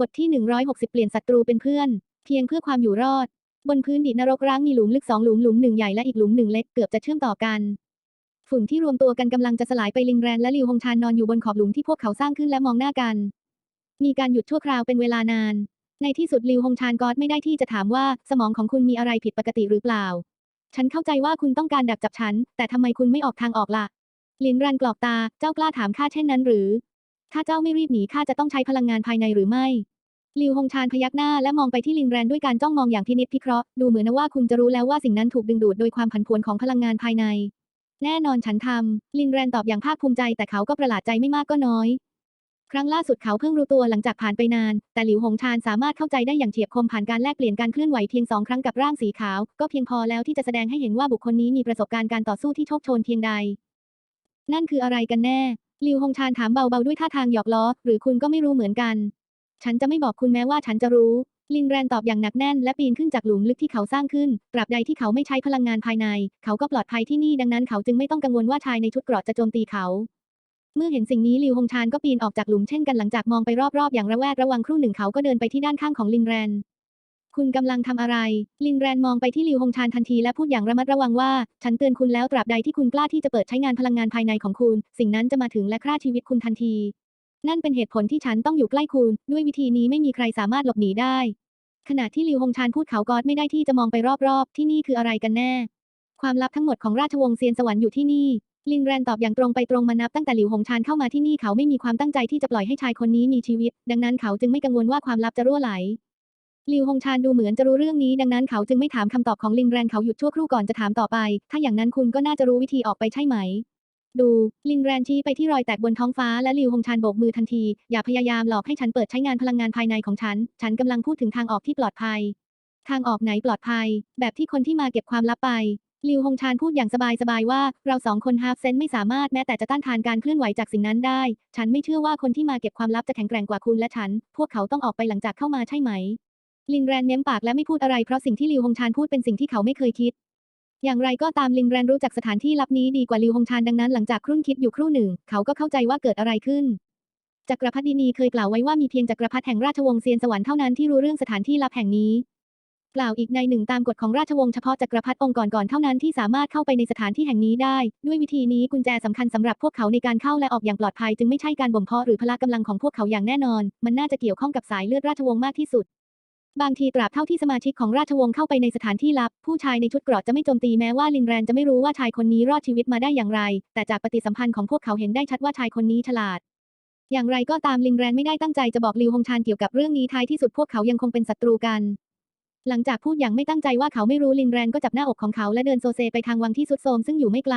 บทที่ 160 เปลี่ยนศัตรูเป็นเพื่อน เพียงเพื่อความอยู่รอด บนพื้นดินนรกร้างมีหลุมลึกสองหลุมหลุมหนึ่งใหญ่และอีกหลุมหนึ่งเล็กเกือบจะเชื่อมต่อกัน ฝุ่นที่รวมตัวกันกำลังจะสลายไปลิงแรนและลิวฮงชานนอนอยู่บนขอบหลุมที่พวกเขาสร้างขึ้นและมองหน้ากัน มีการหยุดชั่วคราวเป็นเวลานาน ในที่สุดลิวฮงชานกอดไม่ได้ที่จะถามว่าสมองของคุณมีอะไรผิดปกติหรือเปล่า ฉันเข้าใจว่าคุณต้องการดักจับฉัน แต่ทำไมคุณไม่ออกทางออกล่ะลินรันกรอกตา เจ้ากล้าถามข้าเช่นนั้นหรือ ถ้าเจ้าไม่รีบหนีข้าจะต้องใช้พลังงานภายในหรือไม่ลิวฮงชานพยักหน้าและมองไปที่ลินแรนด้วยการจ้องมองอย่างพินิจพิเคราะห์ดูเหมือนว่าคุณจะรู้แล้วว่าสิ่งนั้นถูกดึงดูดโดยความผันผวนของพลังงานภายใน แน่นอนฉันทำลินแรนตอบอย่างภาคภูมิใจแต่เขาก็ประหลาดใจไม่มากก็น้อย ครั้งล่าสุดเขาเพิ่งรู้ตัวหลังจากผ่านไปนาน แต่หลิวหงชานสามารถเข้าใจได้อย่างเฉียบคมผ่านการแลกเปลี่ยนการเคลื่อนไหวเพียงสองครั้งกับร่างสีขาว ก็เพียงพอแล้วที่จะแสดงให้เห็นว่าบุคคลนี้มีประสบการณ์การต่อสู้ที่โชคโชนเพียงใดนั่นคืออะไรกันแน่ ลิวหงชานถามเบาๆด้วยท่าทางหยอกล้อ หรือคุณก็ไม่รู้เหมือนกัน ฉันจะไม่บอกคุณแม้ว่าฉันจะรู้ ลินแรนตอบอย่างหนักแน่นและปีนขึ้นจากหลุมลึกที่เขาสร้างขึ้น ตราบใดที่เขาไม่ใช้พลังงานภายใน เขาก็ปลอดภัยที่นี่ดังนั้นเขาจึงไม่ต้องกังวลว่าชายในชุดเกราะจะโจมตีเขา เมื่อเห็นสิ่งนี้ลิวฮงชานก็ปีนออกจากหลุมเช่นกันหลังจากมองไปรอบๆอย่างระแวดระวังครู่หนึ่งเขาก็เดินไปที่ด้านข้างของลินแรน คุณกำลังทำอะไร ลินแรนมองไปที่ลิวฮงชานทันทีและพูดอย่างระมัดระวังว่า ฉันเตือนคุณแล้วตราบใดที่คุณกล้าที่จะเปิดใช้งานพลังงานภายในของคุณ สิ่งนั้นจะมาถึงและฆ่าชีวิตคุณทันที นั่นเป็นเหตุผลที่ฉันต้องอยู่ใกล้คุณ ด้วยวิธีนี้ไม่มีใครสามารถหลบหนีได้ ขณะที่ลิวฮงชานพูดเขากอดไม่ได้ที่จะมองไปรอบๆ ที่นี่คืออะไรกันแน่ ความลับทั้งหมดของราชวงศ์เซียนสวรรค์อยู่ที่นี่ ลินแรนตอบอย่างตรงไปตรงมานับตั้งแต่หลิวหงชานเข้ามาที่นี่เขาไม่มีความตั้งใจที่จะปล่อยให้ชายคนนี้มีชีวิต ดังนั้นเขาจึงไม่กังวลว่าความลับจะรั่วไหล ลิวหงชานดูเหมือนจะรู้เรื่องนี้ดังนั้นเขาจึงไม่ถามคำตอบของลินแรนเขาหยุดชั่วครู่ก่อนจะถามต่อไป ถ้าอย่างนั้นคุณก็น่าจะรู้วิธีออกไปใช่ไหม ดู ลินแรนชี้ไปที่รอยแตกบนท้องฟ้าและลิวหงชานโบกมือทันที อย่าพยายามหลอกให้ฉันเปิดใช้งานพลังงานภายในของฉัน ฉันกำลังพูดถึงทางออกที่ปลอดภัย ทางออกไหนปลอดภัย แบบที่คนที่มาเก็บความลับไปลิวฮงชานพูดอย่างสบายๆว่า เราสองคนฮาร์ฟเซนไม่สามารถแม้แต่จะต้านทานการเคลื่อนไหวจากสิ่งนั้นได้ ฉันไม่เชื่อว่าคนที่มาเก็บความลับจะแข็งแกร่งกว่าคุณและฉัน พวกเขาต้องออกไปหลังจากเข้ามาใช่ไหม ลินแรนเม้มปากและไม่พูดอะไรเพราะสิ่งที่ลิวฮงชานพูดเป็นสิ่งที่เขาไม่เคยคิด อย่างไรก็ตามลินแรนรู้จักสถานที่ลับนี้ดีกว่าลิวฮงชานดังนั้นหลังจากครุ่นคิดอยู่ครู่หนึ่ง เขาก็เข้าใจว่าเกิดอะไรขึ้นจักรพรรดินีเคยกล่าวไว้ว่ามีเพียงจักรพรรดิแห่งราชวงศ์เซียนสวรรค์เท่านั้นที่รู้เรื่องสถานที่ลับแห่งนี้ กล่าวอีกในหนึ่งตามกฎของราชวงศ์เฉพาะจักรพรรดิองค์ก่อนๆเท่านั้นที่สามารถเข้าไปในสถานที่แห่งนี้ได้ ด้วยวิธีนี้กุญแจสำคัญสำหรับพวกเขาในการเข้าและออกอย่างปลอดภัยจึงไม่ใช่การบ่มเพาะหรือพละกำลังของพวกเขาอย่างแน่นอน มันน่าจะเกี่ยวข้องกับสายเลือดราชวงศ์มากที่สุด บางทีตราบเท่าที่สมาชิกของราชวงศ์เข้าไปในสถานที่ลับ ผู้ชายในชุดเกราะจะไม่โจมตีแม้ว่าลินแรนจะไม่รู้ว่าชายคนนี้รอดชีวิตมาได้อย่างไร แต่จากปฏิสัมพันธ์ของพวกเขาเห็นได้ชัดว่าชายคนนี้ฉลาด อย่างไรก็ตามลินแรนไม่ได้ตั้งใจจะบอกลิวฮงชานเกี่ยวกับเรื่องนี้ท้ายที่สุดพวกเขายังคงเป็นศัตรูกัน หลังจากพูดอย่างไม่ตั้งใจว่าเขาไม่รู้ลินแรนก็จับหน้าอกของเขาและเดินโซเซไปทางวังที่สุดโทมซึ่งอยู่ไม่ไกล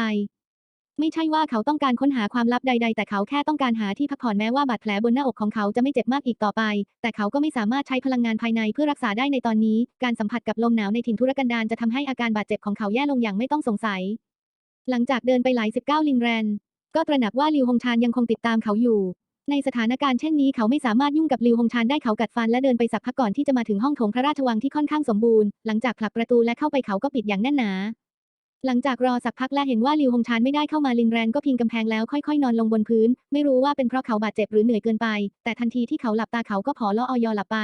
ไม่ใช่ว่าเขาต้องการค้นหาความลับใด ๆ แต่เขาแค่ต้องการหาที่พักผ่อนแม้ว่าบาดแผลบนหน้าอกของเขาจะไม่เจ็บมากอีกต่อไป แต่เขาก็ไม่สามารถใช้พลังงานภายในเพื่อรักษาได้ในตอนนี้ การสัมผัสกับลมหนาวในถิ่นทุรกันดารจะทำให้อาการบาดเจ็บของเขาแย่ลงอย่างไม่ต้องสงสัย หลังจากเดินไปหลายสิบก้าลินแรน ก็ตระหนักว่าลิวฮงชานยังคงติดตามเขาอยู่ ในสถานการณ์เช่นนี้เขาไม่สามารถยุ่งกับลิวฮงชานได้เขากัดฟันและเดินไปสักพักก่อนที่จะมาถึงห้องโถงพระราชวังที่ค่อนข้างสมบูรณ์ หลังจากผลักประตูและเข้าไปเขาก็ปิดอย่างแน่นหนา หลังจากรอสักพักและเห็นว่าลิวฮงชานไม่ได้เข้ามาลินแรนก็พิงกำแพงแล้วค่อยๆ นอนลงบนพื้น ไม่รู้ว่าเป็นเพราะเขาบาดเจ็บหรือเหนื่อยเกินไป แต่ทันทีที่เขาหลับตาเขาก็ผอลออยอหลับไป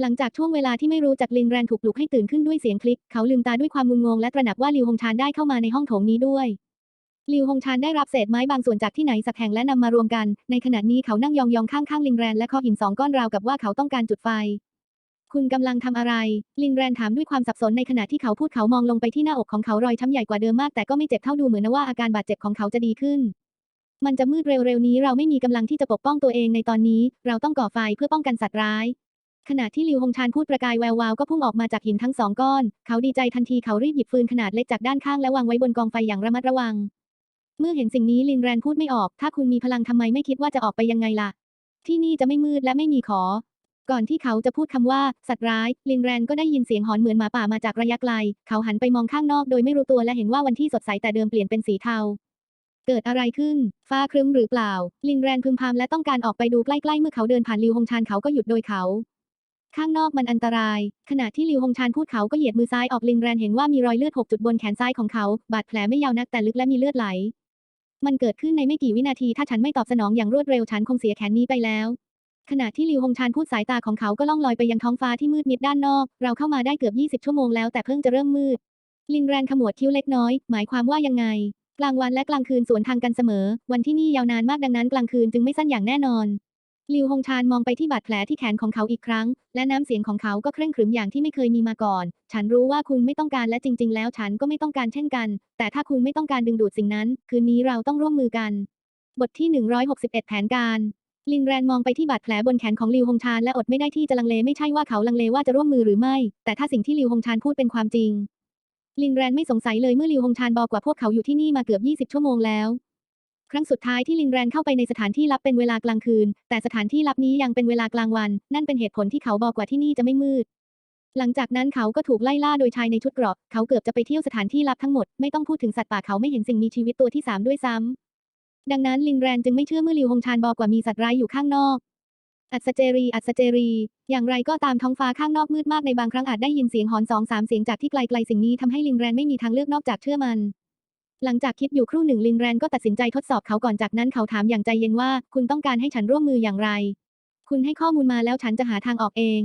หลังจากช่วงเวลาที่ไม่รู้จักลินแรนถูกปลุกให้ตื่นขึ้นด้วยเสียงคลิก เขาลืมตาด้วยความงุนงงและตระหนักว่าลิวฮงชานได้เข้ามาในห้องโถงนี้ด้วยลิวฮงชานได้รับเศษไม้บางส่วนจากที่ไหนสักแห่งและนำมารวมกัน ในขณะนี้เขานั่งยองๆข้างๆลินแรนและเคาะหินสองก้อนราวกับว่าเขาต้องการจุดไฟ คุณกำลังทำอะไร ลินแรนถามด้วยความสับสนในขณะที่เขาพูดเขามองลงไปที่หน้าอกของเขารอยช้ำใหญ่กว่าเดิมมากแต่ก็ไม่เจ็บเท่าดูเหมือนนะว่าอาการบาดเจ็บของเขาจะดีขึ้น มันจะมืดเร็วๆนี้เราไม่มีกำลังที่จะปกป้องตัวเองในตอนนี้ เราต้องก่อไฟเพื่อป้องกันสัตว์ร้าย ขณะที่ลิวฮงชานพูดประกายแวววาวก็พุ่งออกมาจากหินทั้งสองก้อน เขาดีใจทันทีเขารีบหยิบฟืนขนาดเล็กจากด้านข้างและวางไว้บนกองไฟอย่างระมัดระวัง เมื่อเห็นสิ่งนี้ลินแรนพูดไม่ออก ถ้าคุณมีพลังทำไมไม่คิดว่าจะออกไปยังไงล่ะที่นี่จะไม่มืดและไม่มีขอ ก่อนที่เขาจะพูดคำว่า สัตว์ร้าย ลินแรนก็ได้ยินเสียงหอนเหมือนหมาป่ามาจากระยะไกล เขาหันไปมองข้างนอกโดยไม่รู้ตัวและเห็นว่าวันที่สดใสแต่เดิมเปลี่ยนเป็นสีเทา เกิดอะไรขึ้น ฟ้าครึ้มหรือเปล่า ลินแรนพึมพำและต้องการออกไปดูใกล้ๆ เมื่อเขาเดินผ่านลิวฮงชานเขาก็หยุดโดยเขา ข้างนอกมันอันตราย ขณะที่ลิวฮงชานพูดเขาก็เหยียดมือซ้ายออกลินแรนเห็นว่ามีรอยเลือดหกจุดบนแขนซ้ายของเขา บาดแผลไม่ยาวนักแต่ลึกและมีเลือดไหล มันเกิดขึ้นในไม่กี่วินาทีถ้าฉันไม่ตอบสนองอย่างรวดเร็วฉันคงเสียแขนนี้ไปแล้ว ขณะที่ลิวฮงชานพูดสายตาของเขาก็ล่องลอยไปยังท้องฟ้าที่มืดมิดด้านนอก เราเข้ามาได้เกือบ 20 ชั่วโมงแล้วแต่เพิ่งจะเริ่มมืด ลิงแรนขมวดคิ้วเล็กน้อย หมายความว่ายังไง กลางวันและกลางคืนสวนทางกันเสมอ วันที่นี่ยาวนานมากดังนั้นกลางคืนจึงไม่สั้นอย่างแน่นอน ลิวฮงชานมองไปที่บาดแผลที่แขนของเขาอีกครั้ง และน้ำเสียงของเขาก็เคร่งขรึมอย่างที่ไม่เคยมีมาก่อน ฉันรู้ว่าคุณไม่ต้องการและจริง ๆ แล้วฉันก็ไม่ต้องการเช่นกัน แต่ถ้าคุณไม่ต้องการดึงดูดสิ่งนั้น คืนนี้เราต้องร่วมมือกัน บทที่ 161 แผนการ ลินแรนมองไปที่บาดแผลบนแขนของลิวฮงชานและอดไม่ได้ที่จะลังเลไม่ใช่ว่าเขาลังเลว่าจะร่วมมือหรือไม่ แต่ถ้าสิ่งที่ลิวฮงชานพูดเป็นความจริง ลินแรนไม่สงสัยเลยเมื่อลิวฮงชานบอกว่าพวกเขาอยู่ที่นี่มาเกือบ 20 ชั่วโมงแล้ว ครั้งสุดท้ายที่ลินแรนเข้าไปในสถานที่ลับเป็นเวลากลางคืน แต่สถานที่ลับนี้ยังเป็นเวลากลางวัน นั่นเป็นเหตุผลที่เขาบอกว่าที่นี่จะไม่มืด หลังจากนั้นเขาก็ถูกไล่ล่าโดยชายในชุดเกราะ เขาเกือบจะไปเที่ยวสถานที่ลับทั้งหมด ไม่ต้องพูดถึงสัตว์ป่าเขาไม่เห็นสิ่งมีชีวิตตัวที่สามด้วยซ้ำ ดังนั้นลินแรนจึงไม่เชื่อเมื่อลิวฮงชานบอกว่ามีสัตว์ร้ายอยู่ข้างนอก อัศเจรีอัศเจรี อย่างไรก็ตามท้องฟ้าข้างนอกมืดมากในบางครั้งอาจได้ยินเสียงหอนสองสามเสียงจากที่ไกลๆสิ่งนี้ทำให้ลินแรนไม่มีทางเลือกนอกจากเชื่อมัน หลังจากคิดอยู่ครู่หนึ่งลินแรนก็ตัดสินใจทดสอบเขาก่อนจากนั้นเขาถามอย่างใจเย็นว่า คุณต้องการให้ฉันร่วมมืออย่างไร คุณให้ข้อมูลมาแล้วฉันจะหาทางออกเอง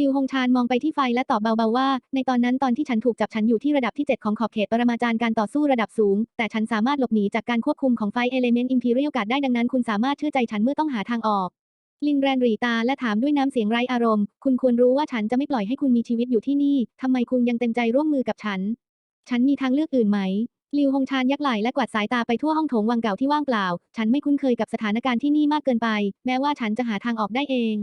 ลิวฮงชานมองไปที่ไฟและตอบเบาๆว่า ในตอนนั้นตอนที่ฉันถูกจับฉันอยู่ที่ระดับที่ 7 ของขอบเขตปรมาจารย์การต่อสู้ระดับสูง แต่ฉันสามารถหลบหนีจากการควบคุมของไฟเอเลเมนต์อิมพีเรียลการ์ดได้ดังนั้นคุณสามารถเชื่อใจฉันเมื่อต้องหาทางออก ลินแรนรีตาและถามด้วยน้ำเสียงไร้อารมณ์ คุณควรรู้ว่าฉันจะไม่ปล่อยให้คุณมีชีวิตอยู่ที่นี่ทำไมคุณยังเต็มใจร่วมมือกับฉัน ฉันมีทางเลือกอื่นไหมลิวฮงชานยักไหล่และกวาดสายตาไปทั่วห้องโถงวังเก่าที่ว่างเปล่า ฉันไม่คุ้นเคยกับสถานการณ์ที่นี่มากเกินไป แม้ว่าฉันจะหาทางออกได้เอง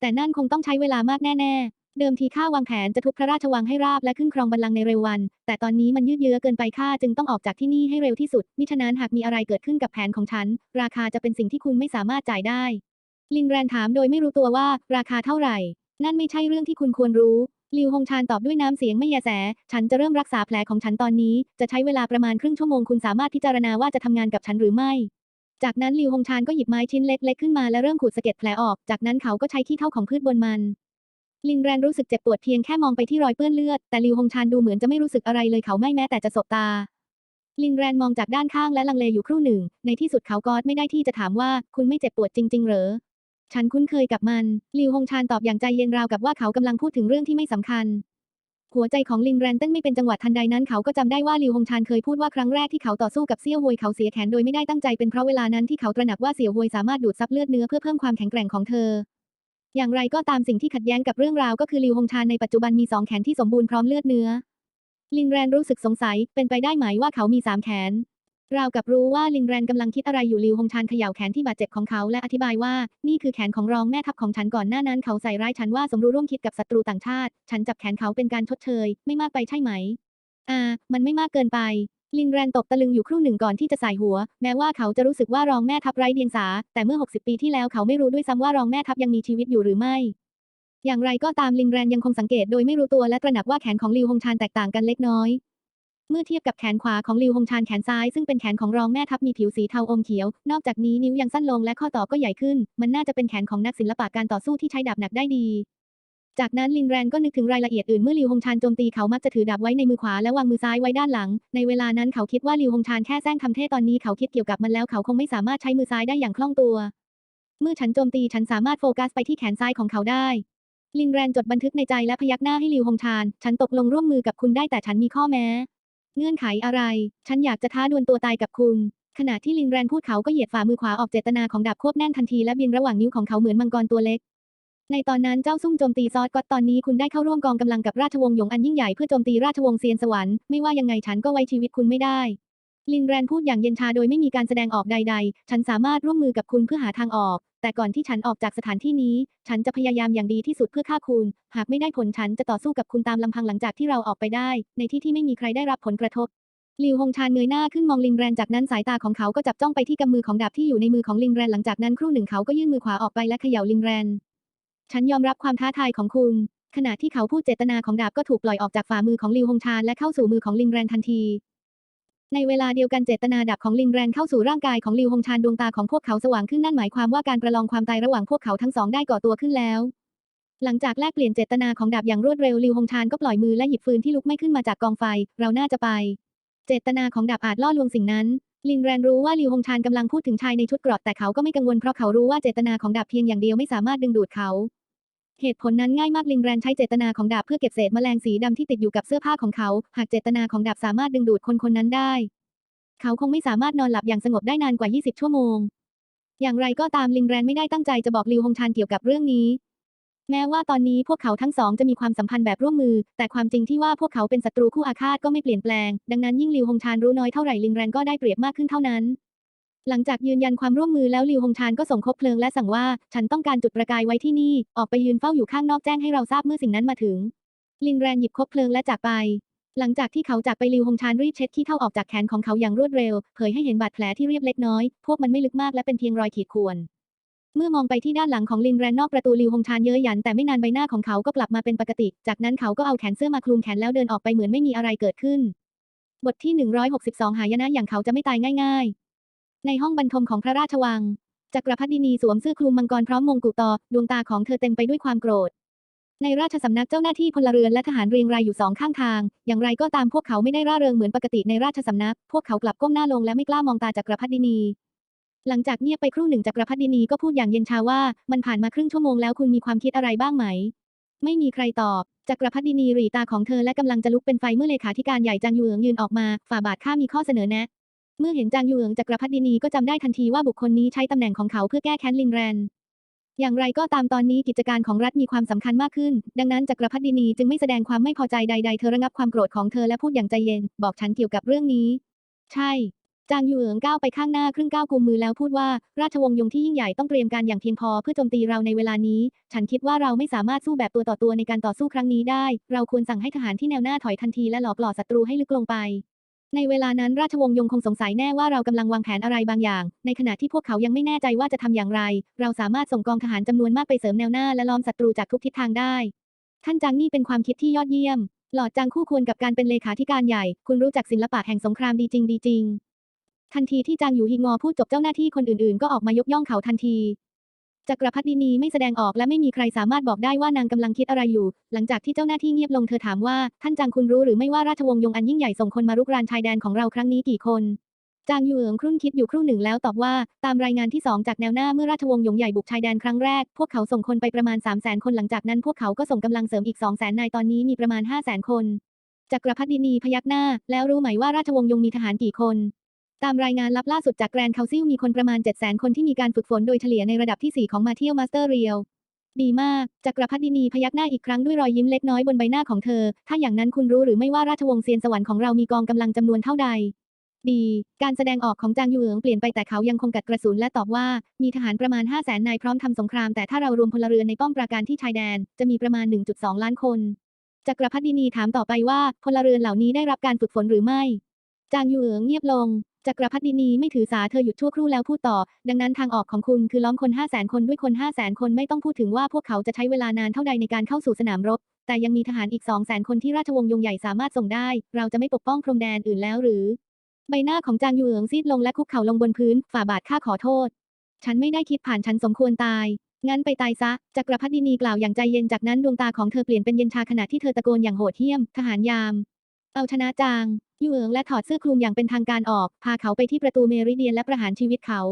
แต่นั่นคงต้องใช้เวลามากแน่ ๆ เดิมทีข้าวางแผนจะทุบพระราชวังให้ราบและขึ้นครองบัลลังก์ในเร็ววัน แต่ตอนนี้มันยืดเยื้อเกินไปข้าจึงต้องออกจากที่นี่ให้เร็วที่สุด มิฉะนั้นหากมีอะไรเกิดขึ้นกับแผนของฉัน ราคาจะเป็นสิ่งที่คุณไม่สามารถจ่ายได้ ลินแรนถามโดยไม่รู้ตัวว่าราคาเท่าไหร่ นั่นไม่ใช่เรื่องที่คุณควรรู้ลิวฮงชานตอบด้วยน้ำเสียงไม่แยแส ฉันจะเริ่มรักษาแผลของฉันตอนนี้ จะใช้เวลาประมาณครึ่งชั่วโมงคุณสามารถพิจารณาว่าจะทำงานกับฉันหรือไม่ จากนั้นลิวฮงชานก็หยิบไม้ชิ้นเล็กๆขึ้นมาและเริ่มขูดสะเก็ดแผลออก จากนั้นเขาก็ใช้ขี้เท่าของพืชบนมัน ลินแรนรู้สึกเจ็บปวดเพียงแค่มองไปที่รอยเปื้อนเลือด แต่ลิวฮงชานดูเหมือนจะไม่รู้สึกอะไรเลยเขาไม่แม้แต่จะสบตา ลินแรนมองจากด้านข้างและลังเลอยู่ครู่หนึ่ง ในที่สุดเขาก็ไม่ได้ที่จะถามว่าคุณไม่เจ็บปวดจริง ๆ เหรอ ฉันคุ้นเคยกับมัน ลิวฮงชานตอบอย่างใจเย็นราวกับว่าเขากำลังพูดถึงเรื่องที่ไม่สำคัญ หัวใจของลินแรนเต้นไม่เป็นจังหวะทันใดนั้นเขาก็จำได้ว่าลิวฮงชานเคยพูดว่าครั้งแรกที่เขาต่อสู้กับเซี่ยวฮวยเขาเสียแขนโดยไม่ได้ตั้งใจเป็นเพราะเวลานั้นที่เขาตระหนักว่าเสี่ยวฮวยสามารถดูดซับเลือดเนื้อเพื่อเพิ่มความแข็งแกร่งของเธอ อย่างไรก็ตามสิ่งที่ขัดแย้งกับเรื่องราวก็คือลิวฮงชานในปัจจุบันมีสองแขนที่สมบูรณ์พร้อมเลือดเนื้อ ลินแรนรู้สึกสงสัย เป็นไปได้ไหมว่าเขามีสามแขน ราวกับรู้ว่าลินแรนกำลังคิดอะไรอยู่ลิวฮงชานเขย่าแขนที่บาดเจ็บของเขาและอธิบายว่า นี่คือแขนของรองแม่ทัพของฉันก่อนหน้านั้นเขาใส่ร้ายฉันว่าสมรู้ร่วมคิดกับศัตรูต่างชาติ ฉันจับแขนเขาเป็นการชดเชย ไม่มากไปใช่ไหม อ่า มันไม่มากเกินไป ลินแรนตกตะลึงอยู่ครู่หนึ่งก่อนที่จะใส่หัว แม้ว่าเขาจะรู้สึกว่ารองแม่ทัพไร้เดียงสา แต่เมื่อ 60 ปีที่แล้วเขาไม่รู้ด้วยซ้ำว่ารองแม่ทัพยังมีชีวิตอยู่หรือไม่อย่างไรก็ตามลินแรนยังคงสังเกตโดยไม่รู้ตัวและตระหนักว่าแขนของลิวฮงชานแตกต่างกันเล็กน้อย เมื่อเทียบกับแขนขวาของลิวฮงชานแขนซ้ายซึ่งเป็นแขนของรองแม่ทัพมีผิวสีเทาอมเขียว นอกจากนี้นิ้วยังสั้นลงและข้อต่อก็ใหญ่ขึ้น มันน่าจะเป็นแขนของนักศิลปะการต่อสู้ที่ใช้ดาบหนักได้ดี จากนั้นลินแรนก็นึกถึงรายละเอียดอื่นเมื่อลิวฮงชานโจมตีเขามักจะถือดาบไว้ในมือขวาและวางมือซ้ายไว้ด้านหลัง ในเวลานั้นเขาคิดว่าลิวฮงชานแค่แซงทำเท่ตอนนี้เขาคิดเกี่ยวกับมันแล้วเขาคงไม่สามารถใช้มือซ้ายได้อย่างคล่องตัว เมื่อฉันโจมตีฉันสามารถโฟกัสไปที่แขนซ้ายของเขาได้ลินแรนจดบันทึกในใจและพยักหน้าให้ลิวฮงชาน ฉันตกลงร่วมมือกับคุณได้แต่ฉันมีข้อแม้ เงื่อนไขอะไร ฉันอยากจะท้าดวลตัวตายกับคุณ ขณะที่ลิงแรนพูดเขาก็เหยียดฝ่ามือขวาออกเจตนาของดาบควบแน่นทันทีและบินระหว่างนิ้วของเขาเหมือนมังกรตัวเล็ก ในตอนนั้นเจ้าซุ่มโจมตีซอสก็ตตอนนี้คุณได้เข้าร่วมกองกำลังกับราชวงศ์หยงอันยิ่งใหญ่เพื่อโจมตีราชวงศ์เซียนสวรรค์ ไม่ว่ายังไงฉันก็ไว้ชีวิตคุณไม่ได้ ลินแรนพูดอย่างเย็นชาโดยไม่มีการแสดงออกใด ๆ ฉันสามารถร่วมมือกับคุณเพื่อหาทางออก แต่ก่อนที่ฉันออกจากสถานที่นี้ ฉันจะพยายามอย่างดีที่สุดเพื่อฆ่าคุณ หากไม่ได้ผลฉันจะต่อสู้กับคุณตามลำพังหลังจากที่เราออกไปได้ ในที่ที่ไม่มีใครได้รับผลกระทบลิวฮงชานเงยหน้าขึ้นมองลิงแรนจากนั้นสายตาของเขาก็จับจ้องไปที่กำมือของดาบที่อยู่ในมือของลิงแรนหลังจากนั้นครู่หนึ่งเขาก็ยื่นมือขวาออกไปและเขย่าลิงแรน ฉันยอมรับความท้าทายของคุณ ขณะที่เขาพูดเจตนาของดาบก็ถูกปล่อยออกจากฝ่ามือของลิวฮงชานและเข้าสู่มือของลิงแรนทันที ในเวลาเดียวกันเจตนาดาบของลิงแรนเข้าสู่ร่างกายของลิวฮงชานดวงตาของพวกเขาสว่างขึ้นนั่นหมายความว่าการประลองความตายระหว่างพวกเขาทั้งสองได้ก่อตัวขึ้นแล้ว หลังจากแลกเปลี่ยนเจตนาของดาบอย่างรวดเร็วลิวฮงชานก็ปล่อยมือและหยิบฟืนที่ลุกไม่ขึ้นมาจากกองไฟ เราน่าจะไป เจตนาของดาบอาจล่อลวงสิ่งนั้น ลินแรนรู้ว่าลิวฮงชานกำลังพูดถึงชายในชุดเกราะแต่เขาก็ไม่กังวลเพราะเขารู้ว่าเจตนาของดาบเพียงอย่างเดียวไม่สามารถดึงดูดเขา เหตุผลนั้นง่ายมากลินแรนใช้เจตนาของดาบเพื่อเก็บเศษแมลงสีดำที่ติดอยู่กับเสื้อผ้าของเขา หากเจตนาของดาบสามารถดึงดูดคนคนนั้นได้ เขาคงไม่สามารถนอนหลับอย่างสงบได้นานกว่า 20 ชั่วโมง อย่างไรก็ตามลินแรนไม่ได้ตั้งใจจะบอกลิวฮงชานเกี่ยวกับเรื่องนี้ แม้ว่าตอนนี้พวกเขาทั้งสองจะมีความสัมพันธ์แบบร่วมมือ แต่ความจริงที่ว่าพวกเขาเป็นศัตรูคู่อาฆาตก็ไม่เปลี่ยนแปลง ดังนั้นยิ่งลิวฮงชานรู้น้อยเท่าไหร่ลินแรนก็ได้เปรียบมากขึ้นเท่านั้น หลังจากยืนยันความร่วมมือแล้วลิวฮงชานก็ส่งคบเพลิงและสั่งว่า ฉันต้องการจุดประกายไว้ที่นี่ ออกไปยืนเฝ้าอยู่ข้างนอกแจ้งให้เราทราบเมื่อสิ่งนั้นมาถึง ลินแรนหยิบคบเพลิงและจากไป หลังจากที่เขาจากไปลิวฮงชานรีบเช็ดขี้เท่าออกจากแขนของเขาอย่างรวดเร็ว เผยให้เห็นบาดแผลที่เรียบเล็กน้อย พวกมันไม่ลึกมากและเป็นเพียงรอยขีดข่วน เมื่อมองไปที่ด้านหลังของลินแรนนอกประตูลิวฮงชานเย้ยหยันแต่ไม่นานใบหน้าของเขาก็กลับมาเป็นปกติ จากนั้นเขาก็เอาแขนเสื้อมาคลุมแขนแล้วเดินออกไปเหมือนไม่มีอะไรเกิดขึ้น บทที่ 162 หายนะอย่างเขาจะไม่ตายง่าย ๆ ในห้องบรรทมของพระราชวัง จักรพรรดินีสวมเสื้อคลุมมังกรพร้อมมงกุฎต่อดวงตาของเธอเต็มไปด้วยความโกรธ ในราชสำนักเจ้าหน้าที่พลเรือนและทหารเรียงรายอยู่สองข้างทาง อย่างไรก็ตามพวกเขาไม่ได้ร่าเริงเหมือนปกติในราชสำนัก พวกเขากลับก้มหน้าลงและไม่กล้ามองตาจักรพรรดินี หลังจากเงียบไปครู่หนึ่งจักรพรรดินีก็พูดอย่างเย็นชาว่า มันผ่านมาครึ่งชั่วโมงแล้วคุณมีความคิดอะไรบ้างไหม ไม่มีใครตอบจักรพรรดินีหรีตาของเธอและกำลังจะลุกเป็นไฟเมื่อเลขาธิการใหญ่จางยูเอิงยืนออกมา ฝ่าบาทข้ามีข้อเสนอแนะ เมื่อเห็นจางยูเอิงจักรพรรดินีก็จำได้ทันทีว่าบุคคลนี้ใช้ตำแหน่งของเขาเพื่อแก้แค้นลินแรน อย่างไรก็ตามตอนนี้กิจการของรัฐมีความสำคัญมากขึ้น ดังนั้นจักรพรรดินีจึงไม่แสดงความไม่พอใจใด ๆ เธอระงับความโกรธของเธอและพูดอย่างใจเย็น บอกฉันเกี่ยวกับเรื่องนี้ ใช่ จางยูเอิงก้าวไปข้างหน้าครึ่งก้าวกุมมือแล้วพูดว่า ราชวงศ์ยงที่ยิ่งใหญ่ต้องเตรียมการอย่างเพียงพอเพื่อโจมตีเราในเวลานี้ ฉันคิดว่าเราไม่สามารถสู้แบบตัวต่อตัวในการต่อสู้ครั้งนี้ได้ เราควรสั่งให้ทหารที่แนวหน้าถอยทันทีและหลอกหล่อศัตรูให้ลึกลงไป ในเวลานั้นราชวงศ์ยงคงสงสัยแน่ว่าเรากำลังวางแผนอะไรบางอย่าง ในขณะที่พวกเขายังไม่แน่ใจว่าจะทำอย่างไร เราสามารถส่งกองทหารจำนวนมากไปเสริมแนวหน้าและล้อมศัตรูจากทุกทิศทางได้ ท่านจางนี่เป็นความคิดที่ยอดเยี่ยม หลอดจางคู่ควรกับการเป็นเลขาธิการใหญ่ คุณรู้จักศิลปะแห่งสงครามดีจริงดีจริง ทันทีที่จางหยูฮิงอพูดจบเจ้าหน้าที่คนอื่นๆ ก็ออกมายกย่องเขาทันที จักรพรรดินีไม่แสดงออกและไม่มีใครสามารถบอกได้ว่านางกำลังคิดอะไรอยู่ หลังจากที่เจ้าหน้าที่เงียบลงเธอถามว่า ท่านจางคุณรู้หรือไม่ว่าราชวงศ์ยงอันยิ่งใหญ่ส่งคนมารุกรานชายแดนของเราครั้งนี้กี่คนจางหยูเอิงครุ่นคิดอยู่ครู่หนึ่งแล้วตอบว่า ตามรายงานที่สองจากแนวหน้าเมื่อราชวงศ์ยงใหญ่บุกชายแดนครั้งแรก พวกเขาส่งคนไปประมาณ 3 0 0 0 0 0 คนหลังจากนั้นพวกเขาก็ส่งกำลังเสริมอีก 2 0 0 0 0 0นายตอนนี้มีประมาณ 5 0 0 0 0 0 คนจักรพรรดินีพยักหน้า แล้วรู้ไหมว่าราชวงศ์ยงมีทหารกี่คน ตามรายงานลับล่าสุดจากแกรนด์เคาซิลมีคนประมาณ 7 0 0 0 0 0 คนที่มีการฝึกฝนโดยเฉลี่ยในระดับที่ 4 ของมาเทียลมาสเตอร์เรียลดีมาก จักรพรรดินีพยักหน้าอีกครั้งด้วยรอยยิ้มเล็กน้อยบนใบหน้าของเธอ ถ้าอย่างนั้นคุณรู้หรือไม่ว่าราชวงศ์เซียนสวรรค์ของเรามีกองกำลังจำนวนเท่าใด ดี การแสดงออกของจางยูเอิงเปลี่ยนไปแต่เขายังคงกัดกระสุนและตอบว่า มีทหารประมาณ 5 0 0 0 0 0นายพร้อมทำสงครามแต่ถ้าเรารวมพลเรือนในป้อมปราการที่ชายแดน จะมีประมาณ 1.2 ล้านคน จักรพรรดินีถามต่อไปว่าพลเรือนเหล่านี้ได้รับการฝึกฝนหรือไม่ จางยูเอิงเงียบลง จักรพรรดินีไม่ถือสาเธอหยุดชั่วครู่แล้วพูดต่อ ดังนั้นทางออกของคุณคือล้อมคน5 0 0 0 0 0คนด้วยคน5 0 0 0 0 0คนไม่ต้องพูดถึงว่าพวกเขาจะใช้เวลานานเท่าใดในการเข้าสู่สนามรบ แต่ยังมีทหารอีก 2 0 0 0 0 0คนที่ราชวงศ์ยงใหญ่สามารถส่งได้ เราจะไม่ปกป้องพรมแดนอื่นแล้วหรือ ใบหน้าของจางยูเอิงซีดลงและคุกเข่าลงบนพื้น ฝ่าบาทข้าขอโทษ ฉันไม่ได้คิดผ่านฉันสมควรตายงั้นไปตายซะ จักรพรรดินีกล่าวอย่างใจเย็นจากนั้นดวงตาของเธอเปลี่ยนเป็นเย็นชาขณะที่เธอตะโกนอย่างโหดเหี้ยม ทหารยาม เอาชนะจางยูเอิงและถอดเสื้อคลุมอย่างเป็นทางการออก พาเขาไปที่ประตูเมริเดียนและประหารชีวิตเขา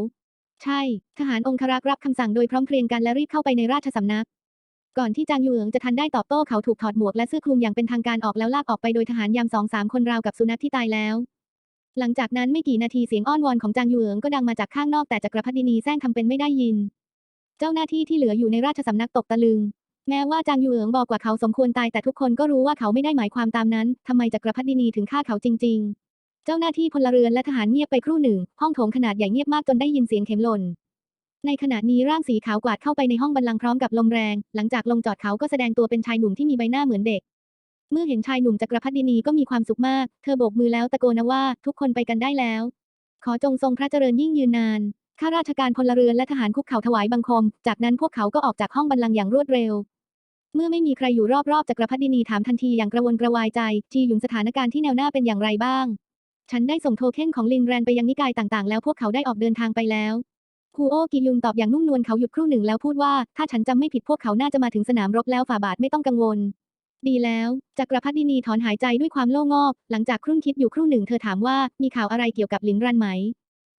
ใช่ ทหารองครักษ์รับคำสั่งโดยพร้อมเพรียงกันและรีบเข้าไปในราชสำนัก ก่อนที่จางยูเอิงจะทันได้ตอบโต้เขาถูกถอดหมวกและเสื้อคลุมอย่างเป็นทางการออกแล้วลากออกไปโดยทหารยามสองสามคนราวกับสุนัขที่ตายแล้ว หลังจากนั้นไม่กี่นาทีเสียงอ้อนวอนของจางยูเอิงก็ดังมาจากข้างนอกแต่จักรพรรดินีแซงทำเป็นไม่ได้ยิน เจ้าหน้าที่ที่เหลืออยู่ในราชสำนักตกตะลึง แม้ว่าจางยูเอิงบอกว่าเขาสมควรตายแต่ทุกคนก็รู้ว่าเขาไม่ได้หมายความตามนั้น ทำไมจักรพรรดินีถึงฆ่าเขาจริง ๆ เจ้าหน้าที่พลเรือนและทหารเงียบไปครู่หนึ่ง ห้องโถงขนาดใหญ่เงียบมากจนได้ยินเสียงเข็มหล่น ในขณะนี้ร่างสีขาวกวาดเข้าไปในห้องบัลลังพร้อมกับลมแรง หลังจากลงจอดเขาก็แสดงตัวเป็นชายหนุ่มที่มีใบหน้าเหมือนเด็ก เมื่อเห็นชายหนุ่มจักรพรรดินีก็มีความสุขมาก เธอโบกมือแล้วตะโกนว่า ทุกคนไปกันได้แล้ว ขอจงทรงพระเจริญยิ่งยืนนานข้าราชการพลเรือนและทหารคุกเข่าถวายบังคม จากนั้นพวกเขาก็ออกจากห้องบัลลังอย่างรวดเร็ว เมื่อไม่มีใครอยู่รอบๆจักรพรรดินีถามทันทีอย่างกระวนกระวายใจ จีหยุนสถานการณ์ที่แนวหน้าเป็นอย่างไรบ้าง ฉันได้ส่งโทเค็นของลินแรนไปยังนิกายต่างๆ แล้วพวกเขาได้ออกเดินทางไปแล้วคูโอกิยุนตอบอย่างนุ่มนวลเขาหยุดครู่หนึ่งแล้วพูดว่า ถ้าฉันจำไม่ผิดพวกเขาน่าจะมาถึงสนามรบแล้วฝ่าบาทไม่ต้องกังวล ดีแล้วจักรพรรดินีถอนหายใจด้วยความโล่งอก หลังจากครุ่นคิดอยู่ครู่หนึ่งเธอถามว่ามีข่าวอะไรเกี่ยวกับลินรันไหม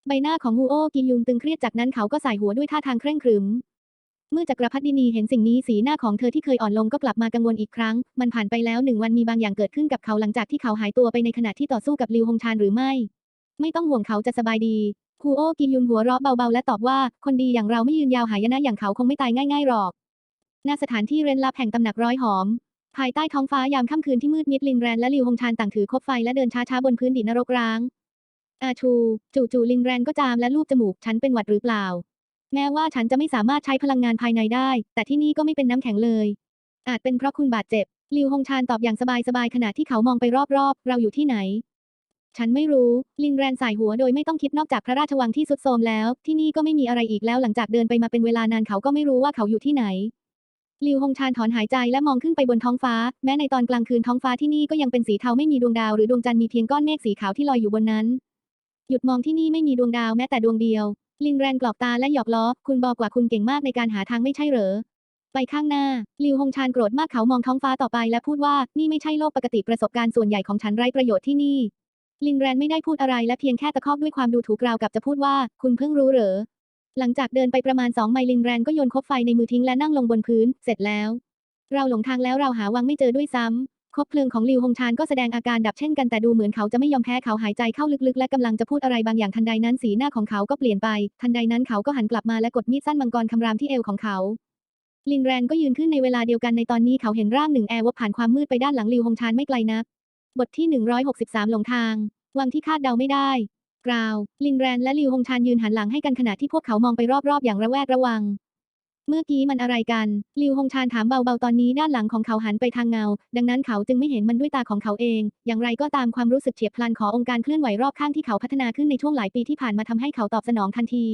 ใบหน้าของฮูโอกิยุงตึงเครียดจากนั้นเขาก็สายหัวด้วยท่าทางเคร่งครึม เมื่อจักรพรรดินีเห็นสิ่งนี้สีหน้าของเธอที่เคยอ่อนลงก็กลับมากังวลอีกครั้ง มันผ่านไปแล้วหนึ่งวันมีบางอย่างเกิดขึ้นกับเขาหลังจากที่เขาหายตัวไปในขณะที่ต่อสู้กับลิวฮงชานหรือไม่ ไม่ต้องห่วงเขาจะสบายดีฮูโอกิยุนหัวเราะเบาๆและตอบว่า คนดีอย่างเราไม่ยืนยาวหายนะอย่างเขาคงไม่ตายง่ายๆหรอกณสถานที่เร้นลับแห่งตำหนักร้อยหอม ภายใต้ท้องฟ้ายามค่ำคืนที่มืดมิดลินแรนและลิวฮงชานต่างถือคบไฟและเดินช้าๆบนพื้นดินนรกร้าง อาชู จู่ๆลินแรนก็จามและลูบจมูกฉันเป็นหวัดหรือเปล่า แม้ว่าฉันจะไม่สามารถใช้พลังงานภายในได้ แต่ที่นี่ก็ไม่เป็นน้ำแข็งเลย อาจเป็นเพราะคุณบาดเจ็บ ลิวฮงชานตอบอย่างสบายๆขณะที่เขามองไปรอบๆ เราอยู่ที่ไหน ฉันไม่รู้ ลินแรนสายหัวโดยไม่ต้องคิดนอกจากพระราชวังที่สุดโทรมแล้ว ที่นี่ก็ไม่มีอะไรอีกแล้วหลังจากเดินไปมาเป็นเวลานานเขาก็ไม่รู้ว่าเขาอยู่ที่ไหน ลิวฮงชานถอนหายใจและมองขึ้นไปบนท้องฟ้า แม้ในตอนกลางคืนท้องฟ้าที่นี่ก็ยังเป็นสีเทาไม่มีดวงดาวหรือดวงจันทร์มีเพียงก้อนเมฆสีขาวที่ลอยอยู่บนนั้น หยุดมองที่นี่ไม่มีดวงดาวแม้แต่ดวงเดียว ลินแรนกรอกตาและหยอกล้อ คุณบอกว่าคุณเก่งมากในการหาทางไม่ใช่เหรอ ไปข้างหน้า ลิวฮงชานโกรธมากเขามองท้องฟ้าต่อไปและพูดว่านี่ไม่ใช่โลกปกติประสบการณ์ส่วนใหญ่ของฉันไร้ประโยชน์ที่นี่ ลินแรนไม่ได้พูดอะไรและเพียงแค่ตะคอกด้วยความดูถูกราวกับจะพูดว่า คุณเพิ่งรู้เหรอ หลังจากเดินไปประมาณสองไมล์ลินแรนก็โยนคบไฟในมือทิ้งและนั่งลงบนพื้น เสร็จแล้ว เราหลงทางแล้วเราหาวังไม่เจอด้วยซ้ำ คบเพลิงของลิวฮงชานก็แสดงอาการดับเช่นกันแต่ดูเหมือนเขาจะไม่ยอมแพ้เขาหายใจเข้าลึกๆ และกำลังจะพูดอะไรบางอย่างทันใดนั้นสีหน้าของเขาก็เปลี่ยนไป ทันใดนั้นเขาก็หันกลับมาและกดมีดสั้นมังกรคำรามที่เอวของเขาลินแรนก็ยืนขึ้นในเวลาเดียวกันในตอนนี้เขาเห็นร่างหนึ่งแอร์วบผ่านความมืดไปด้านหลังลิวฮงชานไม่ไกลนัก บทที่ 163 หลงทาง วังที่คาดเดาไม่ได้กราว ลินแรนและลิวฮงชานยืนหันหลังให้กันขณะที่พวกเขามองไปรอบๆ อย่างระแวดระวัง เมื่อกี้มันอะไรกัน ลิวฮงชานถามเบาๆ ตอนนี้ด้านหลังของเขาหันไปทางเงา ดังนั้นเขาจึงไม่เห็นมันด้วยตาของเขาเอง อย่างไรก็ตามความรู้สึกเฉียบพลันขององค์การเคลื่อนไหวรอบข้างที่เขาพัฒนาขึ้นในช่วงหลายปีที่ผ่านมาทำให้เขาตอบสนองทันที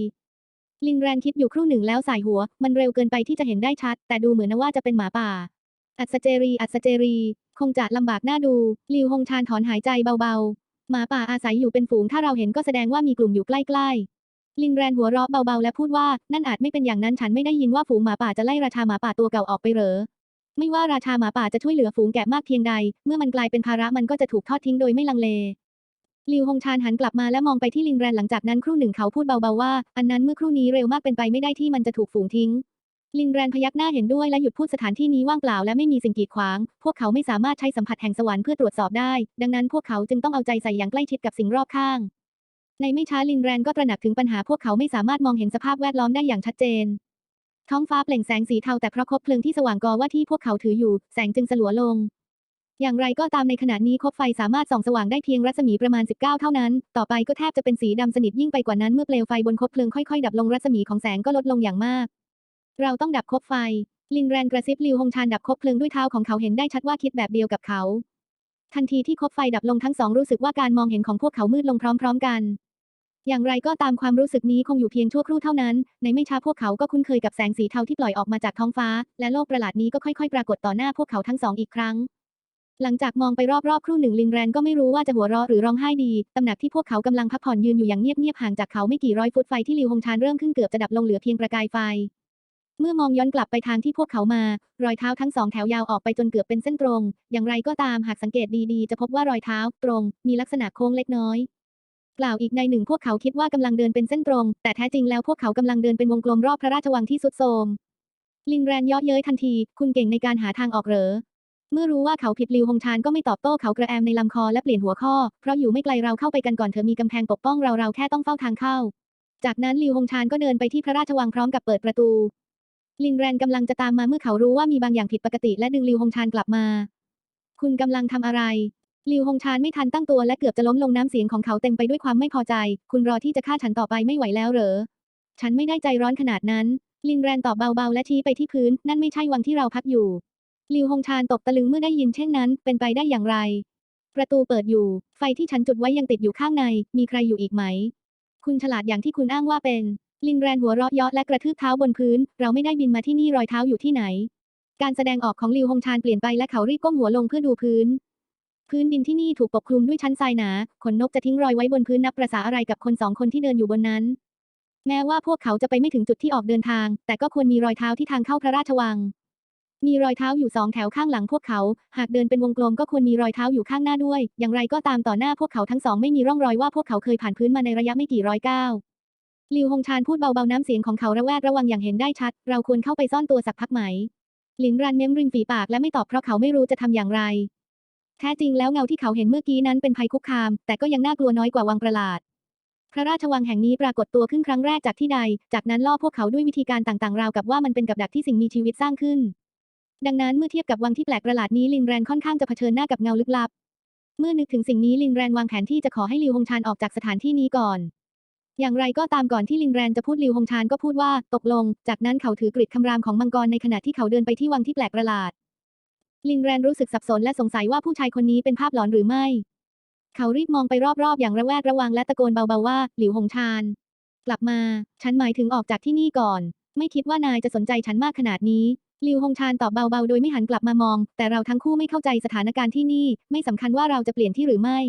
ลินแรนคิดอยู่ครู่หนึ่งแล้วสายหัว มันเร็วเกินไปที่จะเห็นได้ชัด แต่ดูเหมือนว่าจะเป็นหมาป่า อัศเจรีอัศเจรี คงจะลำบากหน้าดู ลิวฮงชานถอนหายใจเบาๆ หมาป่าอาศัยอยู่เป็นฝูง ถ้าเราเห็นก็แสดงว่ามีกลุ่มอยู่ใกล้ๆ ลินแรนหัวเราะเบาๆ และพูดว่า นั่นอาจไม่เป็นอย่างนั้นฉันไม่ได้ยินว่าฝูงหมาป่าจะไล่ราชาหมาป่าตัวเก่าออกไปเหรอ ไม่ว่าราชาหมาป่าจะช่วยเหลือฝูงแกะมากเพียงใด เมื่อมันกลายเป็นภาระมันก็จะถูกทอดทิ้งโดยไม่ลังเลลิวฮงชานหันกลับมาและมองไปที่ลินแรนหลังจากนั้นครู่หนึ่งเขาพูดเบาๆว่า อันนั้นเมื่อครู่นี้เร็วมากเป็นไปไม่ได้ที่มันจะถูกฝูงทิ้ง ลินแรนพยักหน้าเห็นด้วยและหยุดพูดสถานที่นี้ว่างเปล่าและไม่มีสิ่งกีดขวาง พวกเขาไม่สามารถใช้สัมผัสแห่งสวรรค์เพื่อตรวจสอบได้ ดังนั้นพวกเขาจึงต้องเอาใจใส่อย่างใกล้ชิดกับสิ่งรอบข้าง ในไม่ช้าลินแรนก็ตระหนักถึงปัญหาพวกเขาไม่สามารถมองเห็นสภาพแวดล้อมได้อย่างชัดเจน ท้องฟ้าเปล่งแสงสีเทาแต่เพราะคบเพลิงที่สว่างกอว่าที่พวกเขาถืออยู่ แสงจึงสลัวลง อย่างไรก็ตามในขณะนี้คบไฟสามารถส่องสว่างได้เพียงรัศมีประมาณ 19 เท่านั้น ต่อไปก็แทบจะเป็นสีดำสนิทยิ่งไปกว่านั้นเมื่อเปลวไฟบนคบเพลิงค่อยๆ ดับลงรัศมีของแสงก็ลดลงอย่างมาก เราต้องดับคบไฟ ลินแรนกระซิบลิวฮงชานดับคบเพลิงด้วยเท้าของเขาเห็นได้ชัดว่าคิดแบบเดียวกับเขาทันทีที่คบไฟดับลงทั้งสองรู้สึกว่าการมองเห็นของพวกเขามืดลงพร้อม ๆ กัน อย่างไรก็ตามความรู้สึกนี้คงอยู่เพียงชั่วครู่เท่านั้น ในไม่ช้าพวกเขาก็คุ้นเคยกับแสงสีเทาที่ปล่อยออกมาจากท้องฟ้า และโลกประหลาดนี้ก็ค่อยๆ ปรากฏต่อหน้าพวกเขาทั้งสองอีกครั้ง หลังจากมองไปรอบๆ ครู่หนึ่งลินแรนก็ไม่รู้ว่าจะหัวเราะหรือร้องไห้ดี ตำหนักที่พวกเขากำลังพักผ่อนยืนอยู่อย่างเงียบๆห่างจากเขาไม่กี่ร้อยฟุตไฟที่ลิวฮงชานเริ่มขึ้นเกือบจะดับลงเหลือเพียงประกายไฟ เมื่อมองย้อนกลับไปทางที่พวกเขามา รอยเท้าทั้งสองแถวยาวออกไปจนเกือบเป็นเส้นตรง อย่างไรก็ตามหากสังเกตดีๆ จะพบว่ารอยเท้า ตรง มีลักษณะโค้งเล็กน้อย กล่าวอีกในหนึ่งพวกเขาคิดว่ากำลังเดินเป็นเส้นตรง แต่แท้จริงแล้วพวกเขากำลังเดินเป็นวงกลมรอบพระราชวังที่สุดโทมลินแรนย่อเย้ยทันที คุณเก่งในการหาทางออกเหรอ เมื่อรู้ว่าเขาผิดลิวฮงชานก็ไม่ตอบโต้เขากระแอมในลำคอและเปลี่ยนหัวข้อ เพราะอยู่ไม่ไกลเราเข้าไปกันก่อนเธอมีกำแพงปกป้องเราเราแค่ต้องเฝ้าทางเข้า จากนั้นลิวฮงชานก็เดินไปที่พระราชวังพร้อมกับเปิดประตู ลินแรนกำลังจะตามมาเมื่อเขารู้ว่ามีบางอย่างผิดปกติและดึงลิวฮงชานกลับมา คุณกำลังทำอะไร ลิวฮงชานไม่ทันตั้งตัวและเกือบจะล้มลงน้ำเสียงของเขาเต็มไปด้วยความไม่พอใจ คุณรอที่จะฆ่าฉันต่อไปไม่ไหวแล้วเหรอ ฉันไม่ได้ใจร้อนขนาดนั้น ลินแรนตอบเบาๆ และชี้ไปที่พื้น นั่นไม่ใช่วังที่เราพักอยู่ ลิวฮงชานตกตะลึงเมื่อได้ยินเช่นนั้น เป็นไปได้อย่างไร ประตูเปิดอยู่ ไฟที่ฉันจุดไว้ยังติดอยู่ข้างใน มีใครอยู่อีกไหม คุณฉลาดอย่างที่คุณอ้างว่าเป็น ลินแรนหัวเราะเยาะและกระทืบเท้าบนพื้น เราไม่ได้บินมาที่นี่รอยเท้าอยู่ที่ไหน การแสดงออกของลิวฮงชานเปลี่ยนไปและเขารีบก้มหัวลงเพื่อดูพื้น พื้นดินที่นี่ถูกปกคลุมด้วยชั้นทรายหนา ขนนกจะทิ้งรอยไว้บนพื้นนับประษาอะไรกับคนสองคนที่เดินอยู่บนนั้น แม้ว่าพวกเขาจะไปไม่ถึงจุดที่ออกเดินทาง แต่ก็ควรมีรอยเท้าที่ทางเข้าพระราชวัง มีรอยเท้าอยู่สองแถวข้างหลังพวกเขา หากเดินเป็นวงกลมก็ควรมีรอยเท้าอยู่ข้างหน้าด้วย อย่างไรก็ตามต่อหน้าพวกเขาทั้งสองไม่มีร่องรอยว่าพวกเขาเคยผ่านพื้นมาในระยะไม่กี่ร้อยก้าวลิวฮงชานพูดเบาๆน้ำเสียงของเขาระแวดระวังอย่างเห็นได้ชัด เราควรเข้าไปซ่อนตัวสักพักไหม หลินรันเม้มริมฝีปากและไม่ตอบเพราะเขาไม่รู้จะทำอย่างไร แท้จริงแล้วเงาที่เขาเห็นเมื่อกี้นั้นเป็นภัยคุกคาม แต่ก็ยังน่ากลัวน้อยกว่าวังประหลาด พระราชวังแห่งนี้ปรากฏตัวขึ้นครั้งแรกจากที่ใด จากนั้นล่อพวกเขาด้วยวิธีการต่างๆ ราวกับว่ามันเป็นกับดักที่สิ่งมีชีวิตสร้างขึ้น ดังนั้นเมื่อเทียบกับวังที่แปลกประหลาดนี้ลินแรนค่อนข้างจะเผชิญหน้ากับเงาลึกลับ เมื่อนึกถึงสิ่งนี้ลินแรนวางแผนที่จะขอให้ลิวฮงชานออกจากสถานที่นี้ก่อน อย่างไรก็ตามก่อนที่ลินแรนจะพูดลิวฮงชานก็พูดว่า ตกลง จากนั้นเขาถือกริดคำรามของมังกรในขณะที่เขาเดินไปที่วังที่แปลกประหลาด ลินแรนรู้สึกสับสนและสงสัยว่าผู้ชายคนนี้เป็นภาพหลอนหรือไม่ เขารีบมองไปรอบๆ อย่างระแวดระวังและตะโกนเบาๆว่า หลิวหงชาน กลับมา ฉันหมายถึงออกจากที่นี่ก่อน ไม่คิดว่านายจะสนใจฉันมากขนาดนี้หลิวหงชานตอบเบาๆ โดยไม่หันกลับมามอง แต่เราทั้งคู่ไม่เข้าใจสถานการณ์ที่นี่ ไม่สำคัญว่าเราจะเปลี่ยนที่หรือไม่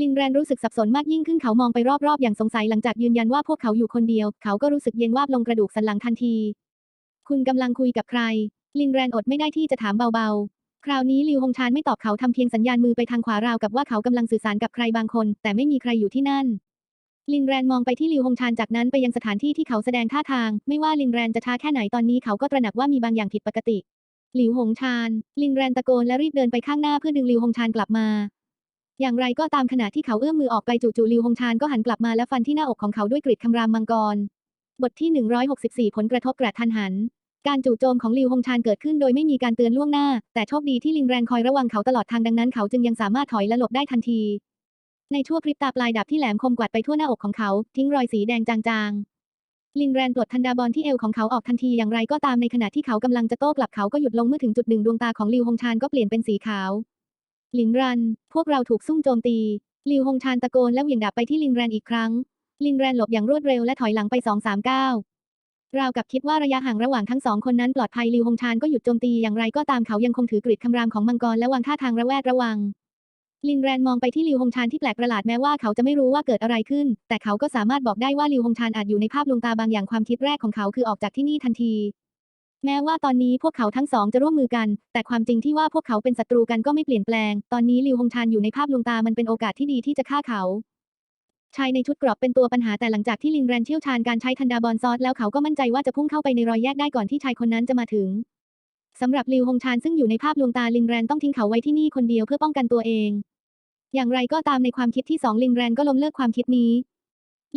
ลินแรนรู้สึกสับสนมากยิ่งขึ้นเขามองไปรอบๆ อย่างสงสัยหลังจากยืนยันว่าพวกเขาอยู่คนเดียว เขาก็รู้สึกเย็นวาบลงกระดูกสันหลังทันที คุณกำลังคุยกับใครลินแรนอดไม่ได้ที่จะถามเบาๆ คราวนี้ลิวหงชานไม่ตอบเขาทำเพียงสัญญาณมือไปทางขวาราวกับว่าเขากำลังสื่อสารกับใครบางคน แต่ไม่มีใครอยู่ที่นั่น ลินแรนมองไปที่ลิวหงชานจากนั้นไปยังสถานที่ที่เขาแสดงท่าทาง ไม่ว่าลินแรนจะช้าแค่ไหนตอนนี้เขาก็ตระหนักว่ามีบางอย่างผิดปกติ หลิวหงชาน ลินแรนตะโกนและรีบเดินไปข้างหน้าเพื่อดึงลิวหงชานกลับมา อย่างไรก็ตามขณะที่เขาเอื้อมมือออกไปจู่ๆลิวหงชานก็หันกลับมาและฟันที่หน้าอกของเขาด้วยกริดคำรามมังกร บทที่ 164 ผลกระทบกระทันหัน การจู่โจมของลิวหงชานเกิดขึ้นโดยไม่มีการเตือนล่วงหน้า แต่โชคดีที่ลินแรนคอยระวังเขาตลอดทางดังนั้นเขาจึงยังสามารถถอยและหลบได้ทันที ในชั่วพริบตาปลายดาบที่แหลมคมกวาดไปทั่วหน้าอกของเขา ทิ้งรอยสีแดงจางๆ ลินแรนปลดทันดาบอลที่เอวของเขาออกทันทีอย่างไรก็ตามในขณะที่เขากำลังจะโต้กลับเขาก็หยุดลงเมื่อถึงจุดหนึ่งดวงตาของลิวหงชานก็เปลี่ยนเป็นสีขาวลินรัน พวกเราถูกซุ่มโจมตีลิวหงชานตะโกนและเหวี่ยงดาบไปที่ลินแรนอีกครั้ง ลินแรนหลบอย่างรวดเร็วและถอยหลังไปสองสามก้าว ราวกับคิดว่าระยะห่างระหว่างทั้งสองคนนั้นปลอดภัยลิวหงชานก็หยุดโจมตีอย่างไรก็ตามเขายังคงถือกริดคำรามของมังกรและวางท่าทางระแวดระวัง ลินแรนมองไปที่ลิวหงชานที่แปลกประหลาดแม้ว่าเขาจะไม่รู้ว่าเกิดอะไรขึ้น แต่เขาก็สามารถบอกได้ว่าลิวหงชานอาจอยู่ในภาพลวงตาบางอย่างความคิดแรกของเขาคือออกจากที่นี่ทันที แม้ว่าตอนนี้พวกเขาทั้งสองจะร่วมมือกัน แต่ความจริงที่ว่าพวกเขาเป็นศัตรูกันก็ไม่เปลี่ยนแปลง ตอนนี้ลิวหงชานอยู่ในภาพลวงตามันเป็นโอกาสที่ดีที่จะฆ่าเขา ชายในชุดกรอบเป็นตัวปัญหาแต่หลังจากที่ลินแรนเชี่ยวชาญการใช้ทันดาบอลซอสแล้วเขาก็มั่นใจว่าจะพุ่งเข้าไปในรอยแยกได้ก่อนที่ชายคนนั้นจะมาถึงสำหรับลิวหงชานซึ่งอยู่ในภาพลวงตาลินแรนต้องทิ้งเขาไว้ที่นี่คนเดียวเพื่อป้องกันตัวเอง อย่างไรก็ตามในความคิดที่สองลินแรนก็ล้มเลิกความคิดนี้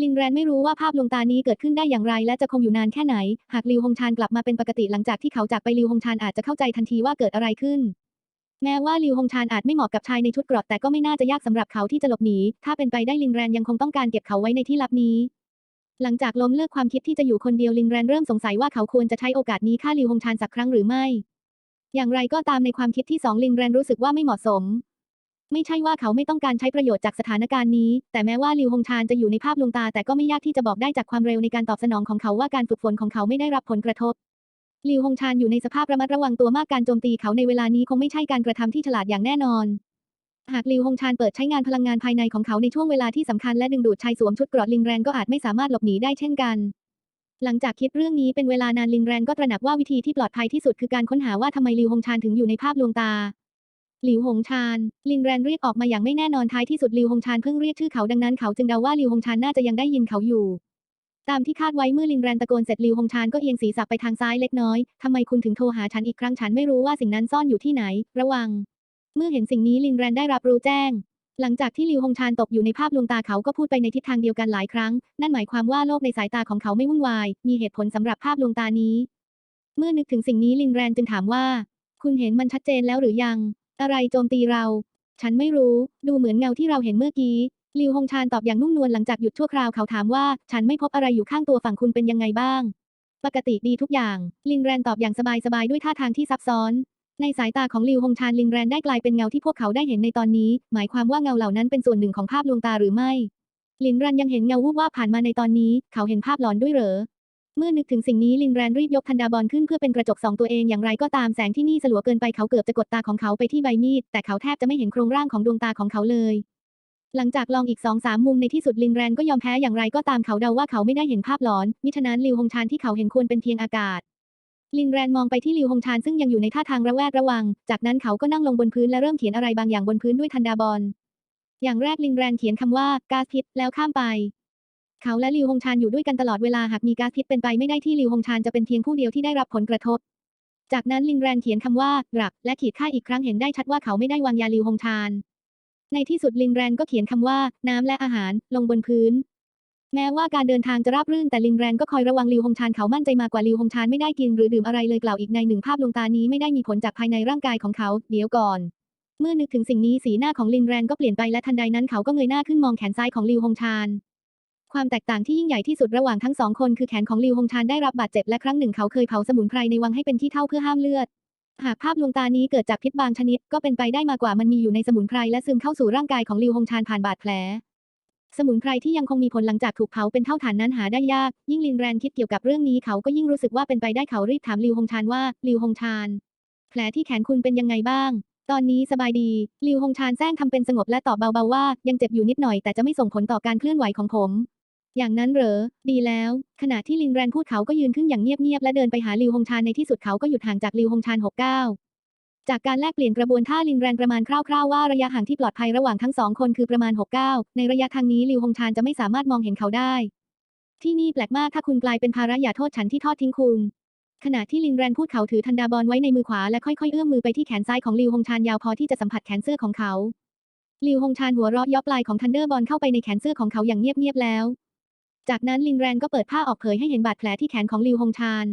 ลินแรนไม่รู้ว่าภาพลวงตานี้เกิดขึ้นได้อย่างไรและจะคงอยู่นานแค่ไหน หากลิวหงชานกลับมาเป็นปกติหลังจากที่เขาจากไปลิวหงชานอาจจะเข้าใจทันทีว่าเกิดอะไรขึ้น แม้ว่าลิวหงชานอาจไม่เหมาะกับชายในชุดเกรอบแต่ก็ไม่น่าจะยากสำหรับเขาที่จะหลบหนี ถ้าเป็นไปได้ลินแรนยังคงต้องการเก็บเขาไว้ในที่ลับนี้ หลังจากล้มเลิกความคิดที่จะอยู่คนเดียวลินแรนเริ่มสงสัยว่าเขาควรจะใช้โอกาสนี้ฆ่าลิวหงชานสักครั้งหรือไม่ อย่างไรก็ตามในความคิดที่สองลินแรนรู้สึกว่าไม่เหมาะสม ไม่ใช่ว่าเขาไม่ต้องการใช้ประโยชน์จากสถานการณ์นี้ แต่แม้ว่าลิวหงชานจะอยู่ในภาพลวงตาแต่ก็ไม่ยากที่จะบอกได้จากความเร็วในการตอบสนองของเขาว่าการฝึกฝนของเขาไม่ได้รับผลกระทบ ลิวหงชานอยู่ในสภาพระมัดระวังตัวมากการโจมตีเขาในเวลานี้คงไม่ใช่การกระทำที่ฉลาดอย่างแน่นอน หากลิวหงชานเปิดใช้งานพลังงานภายในของเขาในช่วงเวลาที่สำคัญและดึงดูดชายสวมชุดเกราะลินแรนก็อาจไม่สามารถหลบหนีได้เช่นกัน หลังจากคิดเรื่องนี้เป็นเวลานานลินแรนก็ตระหนักว่าวิธีที่ปลอดภัยที่สุดคือการค้นหาว่าทำไมลิวหงชานถึงอยู่ในภาพลวงตา หลิวหงชาน ลินแรนเรียกออกมาอย่างไม่แน่นอนท้ายที่สุดลิวหงชานเพิ่งเรียกชื่อเขาดังนั้นเขาจึงเดาว่าลิวหงชานน่าจะยังได้ยินเขาอยู่ ตามที่คาดไว้เมื่อลินแรนตะโกนเสร็จลิวหงชานก็เอียงศีรษะไปทางซ้ายเล็กน้อยทำไมคุณถึงโทรหาฉันอีกครั้งฉันไม่รู้ว่าสิ่งนั้นซ่อนอยู่ที่ไหน ระวัง เมื่อเห็นสิ่งนี้ลินแรนได้รับรู้แจ้ง หลังจากที่ลิวหงชานตกอยู่ในภาพลวงตาเขาก็พูดไปในทิศทางเดียวกันหลายครั้ง นั่นหมายความว่าโลกในสายตาของเขาไม่วุ่นวาย มีเหตุผลสำหรับภาพลวงตานี้ เมื่อนึกถึงสิ่งนี้ลินแรนจึงถามว่า คุณเห็นมันชัดเจนแล้วหรือยัง อะไรโจมตีเรา ฉันไม่รู้ ดูเหมือนเงาที่เราเห็นเมื่อกี้ ลิวหงชานตอบอย่างนุ่มนวลหลังจากหยุดชั่วคราวเขาถามว่า ฉันไม่พบอะไรอยู่ข้างตัวฝั่งคุณเป็นยังไงบ้าง ปกติดีทุกอย่าง ลินแรนตอบอย่างสบายๆด้วยท่าทางที่ซับซ้อน ในสายตาของลิวหงชานลินแรนได้กลายเป็นเงาที่พวกเขาได้เห็นในตอนนี้ หมายความว่าเงาเหล่านั้นเป็นส่วนหนึ่งของภาพลวงตาหรือไม่ ลินแรนยังเห็นเงาวูบว่าบผ่านมาในตอนนี้ เขาเห็นภาพหลอนด้วยเหรอเมื่อนึกถึงสิ่งนี้ลินแรนรีบยกทันดาบอลขึ้นเพื่อเป็นกระจกสองตัวเองอย่างไรก็ตามแสงที่นี่สลัวเกินไปเขาเกือบจะกดตาของเขาไปที่ใบมีดแต่เขาแทบจะไม่เห็นโครงร่างของดวงตาของเขาเลย หลังจากลองอีกสองสามมุมในที่สุดลินแรนก็ยอมแพ้อย่างไรก็ตามเขาเดาว่าเขาไม่ได้เห็นภาพหลอน มิฉะนั้นลิวหงชานที่เขาเห็นควรเป็นเพียงอากาศ ลินแรนมองไปที่ลิวฮงชานซึ่งยังอยู่ในท่าทางระแวดระวัง จากนั้นเขาก็นั่งลงบนพื้นและเริ่มเขียนอะไรบางอย่างบนพื้นด้วยทันดาบอล อย่างแรกลินแรนเขียนคำว่าก๊าซพิษแล้วข้ามไป เขาและลิวฮงชานอยู่ด้วยกันตลอดเวลาหากมีก๊าซพิษเป็นไปไม่ได้ที่ลิวฮงชานจะเป็นเพียงผู้เดียวที่ได้รับผลกระทบ จากนั้นลินแรนเขียนคำว่ารับและขีดค่าอีกครั้งเห็นได้ชัดว่าเขาไม่ได้วางยาลิวฮงชาน ในที่สุดลินแรนก็เขียนคำว่า น้ำและอาหารลงบนพื้น แม้ว่าการเดินทางจะราบรื่นแต่ลินแรนก็คอยระวังลิวฮงชานเขามั่นใจมากกว่าลิวฮงชานไม่ได้กินหรือดื่มอะไรเลยกล่าวอีกในหนึ่งภาพลวงตานี้ไม่ได้มีผลจากภายในร่างกายของเขา เดี๋ยวก่อน เมื่อนึกถึงสิ่งนี้สีหน้าของลินแรนก็เปลี่ยนไปและทันใดนั้นเขาก็เงยหน้าขึ้นมองแขนซ้ายของลิวฮงชานความแตกต่างที่ยิ่งใหญ่ที่สุดระหว่างทั้งสองคนคือแขนของลิวฮงชานได้รับบาดเจ็บและครั้งหนึ่งเขาเคยเผาสมุนไพรในวังให้เป็นที่เท่าเพื่อห้ามเลือด หากภาพลวงตานี้เกิดจากพิษบางชนิด ก็เป็นไปได้มากกว่ามันมีอยู่ในสมุนไพรและซึมเข้าสู่ร่างกายของลิวฮงชานผ่านบาดแผล สมุนไพรที่ยังคงมีผลหลังจากถูกเผาเป็นเท่าฐานนั้นหาได้ยาก ยิ่งลินแรนคิดเกี่ยวกับเรื่องนี้เขาก็ยิ่งรู้สึกว่าเป็นไปได้เขารีบถามลิวฮงชานว่าลิวฮงชานแผลที่แขนคุณเป็นยังไงบ้าง ตอนนี้สบายดีลิวฮงชานแซงทำเป็นสงบและตอบเบาๆว่า ยังเจ็บอยู่นิดหน่อยแต่จะไม่ส่งผลต่อการเคลื่อนไหวของผม อย่างนั้นเหรอ ดีแล้ว ขณะที่ลินแรนพูดเขาก็ยืนขึ้นอย่างเงียบๆและเดินไปหาลิวฮงชานในที่สุดเขาก็หยุดห่างจากลิวฮงชานหกเก้าจากการแลกเปลี่ยนกระบวนท่าลินแรนประมาณคร่าวๆว่าระยะห่างที่ปลอดภัยระหว่างทั้งสองคนคือประมาณ 69 ในระยะทางนี้ลิวฮงชานจะไม่สามารถมองเห็นเขาได้ ที่นี่แปลกมากถ้าคุณกลายเป็นภาระอย่าโทษฉันที่ทอดทิ้งคุณ ขณะที่ลินแรนพูดเขาถือทันดาบอลไว้ในมือขวาและค่อยๆเอื้อมมือไปที่แขนซ้ายของลิวฮงชานยาวพอที่จะสัมผัสแขนเสื้อของเขาลิวฮงชานหัวเราะย่อปลายของทันเดอร์บอลเข้าไปในแขนเสื้อของเขาอย่างเงียบๆแล้ว จากนั้นลินแรนก็เปิดผ้าออกเผยให้เห็นบาดแผลที่แขนของลิวฮงชาน